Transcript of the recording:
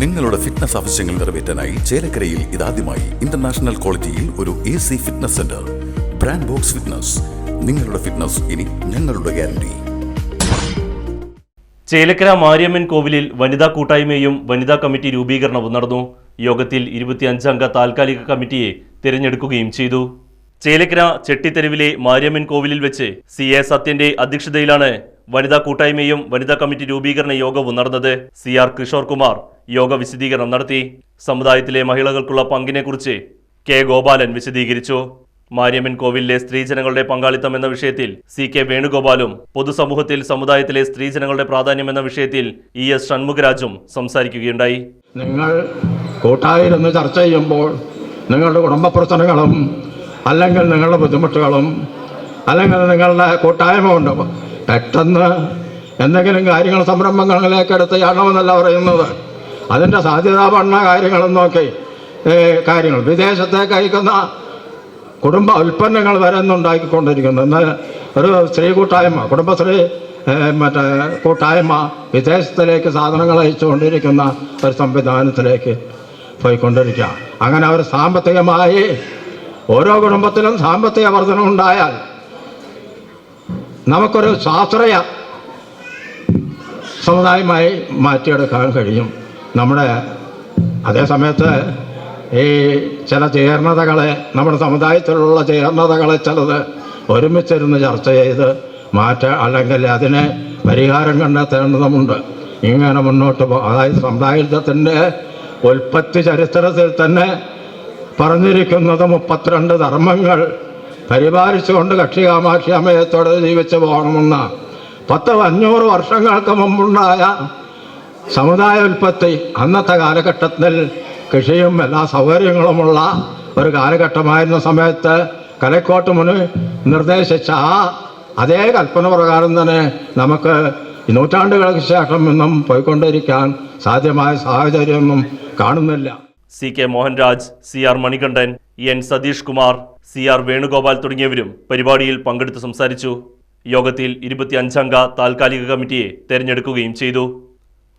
നിങ്ങളുടെ ഫിറ്റ്നസ് ആവശ്യങ്ങൾ നിറവേറ്റാനായി ചേലക്കരയിൽ ഇതാദ്യമായി ഇന്റർനാഷണൽ ക്വാളിറ്റിയിൽ ഒരു A C fitness centre brand box fitness നിങ്ങളുടെ ഫിറ്റ്നസ് ഇനി ഞങ്ങളുടെ ഗ്യാരണ്ടി ചേലക്കര മാരിയമ്മൻ കോവിലിൽ വനിതാ കൂട്ടായ്മയും വനിതാ കമ്മിറ്റി രൂപീകരണവും നടന്നു. യോഗത്തിൽ ഇരുപത്തിയഞ്ചംഗ താൽക്കാലിക കമ്മിറ്റിയെ തിരഞ്ഞെടുക്കുകയും ചെയ്തു. ചേലക്കര ചെട്ടിത്തെരുവിലെ മാരിയമ്മൻ കോവിലിൽ വെച്ച് സി എ സത്യന്റെ അധ്യക്ഷതയിലാണ് വനിതാ കൂട്ടായ്മയും വനിതാ കമ്മിറ്റി രൂപീകരണ യോഗവും നടന്നത്. സി ആർ കിഷോർ കുമാർ യോഗ വിശദീകരണം നടത്തി. സമുദായത്തിലെ മഹിളകൾക്കുള്ള പങ്കിനെക്കുറിച്ച് കെ ഗോപാലൻ വിശദീകരിച്ചു. മാരിയമ്മൻ കോവിലിലെ സ്ത്രീജനങ്ങളുടെ പങ്കാളിത്തം എന്ന വിഷയത്തിൽ സി കെ വേണുഗോപാലും പൊതുസമൂഹത്തിൽ സമുദായത്തിലെ സ്ത്രീജനങ്ങളുടെ പ്രാധാന്യം എന്ന വിഷയത്തിൽ ഇ എസ് ഷൺമുഖരാജും സംസാരിക്കുകയുണ്ടായി. നിങ്ങൾ കൂട്ടായിരുന്ന് ചർച്ച ചെയ്യുമ്പോൾ നിങ്ങളുടെ കുടുംബ പ്രശ്നങ്ങളും അല്ലെങ്കിൽ നിങ്ങളുടെ ബുദ്ധിമുട്ടുകളും അല്ലെങ്കിൽ നിങ്ങളുടെ കൂട്ടായ്മ കൊണ്ട് പെട്ടെന്ന് എന്തെങ്കിലും കാര്യങ്ങൾ സംരംഭങ്ങളിലേക്ക് എടുത്ത് ചാടണമെന്നല്ല പറയുന്നത്. അതിന്റെ സാധ്യത പഠന കാര്യങ്ങളും നോക്കി കാര്യങ്ങൾ. വിദേശത്തേക്ക് അയക്കുന്ന കുടുംബ ഉൽപ്പന്നങ്ങൾ വരെ ഇന്നുണ്ടാക്കിക്കൊണ്ടിരിക്കുന്നു ഇന്ന് ഒരു സ്ത്രീ കൂട്ടായ്മ കുടുംബശ്രീ മറ്റേ കൂട്ടായ്മ വിദേശത്തിലേക്ക് സാധനങ്ങൾ അയച്ചുകൊണ്ടിരിക്കുന്ന ഒരു സംവിധാനത്തിലേക്ക് പോയിക്കൊണ്ടിരിക്കുക. അങ്ങനെ അവർ സാമ്പത്തികമായി ഓരോ കുടുംബത്തിലും സാമ്പത്തിക വർധനം ഉണ്ടായാൽ നമുക്കൊരു സ്വാശ്രയ സമുദായമായി മാറ്റിയെടുക്കാൻ കഴിയും. നമ്മുടെ അതേ സമയത്ത് ഈ ചില ചേർന്നതകളെ നമ്മുടെ സമുദായത്തിലുള്ള ചേർന്നതകളെ ചിലത് ഒരുമിച്ചിരുന്ന് ചർച്ച ചെയ്ത് മാറ്റ അല്ലെങ്കിൽ അതിന് പരിഹാരം കണ്ടെത്തേണ്ടതുണ്ട് ഇങ്ങനെ മുന്നോട്ട് പോ അതായത് സമുദായത്തിന്റെ ഉൽപ്പത്തി ചരിത്രത്തിൽ തന്നെ പറഞ്ഞിരിക്കുന്നത് മുപ്പത്തിരണ്ട് ധർമ്മങ്ങൾ പരിപാലിച്ചുകൊണ്ട് കക്ഷി കാമാക്ഷി അമയത്തോടെ ജീവിച്ചു പോകണമെന്ന പത്ത് അഞ്ഞൂറ് വർഷങ്ങൾക്ക് മുമ്പുണ്ടായ സമുദായ ഉൽപ്പത്തി അന്നത്തെ കാലഘട്ടത്തിൽ കൃഷിയും എല്ലാ സൗകര്യങ്ങളുമുള്ള ഒരു കാലഘട്ടമായിരുന്ന സമയത്ത് കലക്കോട്ട് മുന് നിർദ്ദേശിച്ച ആ അതേ കൽപ്പന പ്രകാരം തന്നെ നമുക്ക് നൂറ്റാണ്ടുകൾക്ക് ശേഷം ഇന്നും പോയിക്കൊണ്ടിരിക്കാൻ സാധ്യമായ സാഹചര്യമൊന്നും കാണുന്നില്ല. C K Mohanraj C R Manikandan N Satheesh Kumar C R Venugopal തുടങ്ങിയവരും പരിപാടിയിൽ പങ്കെടുത്ത് സംസാരിച്ചു. യോഗത്തിൽ ഇരുപത്തിയഞ്ചംഗ താൽക്കാലിക കമ്മിറ്റിയെ തെരഞ്ഞെടുക്കുകയും ചെയ്തു.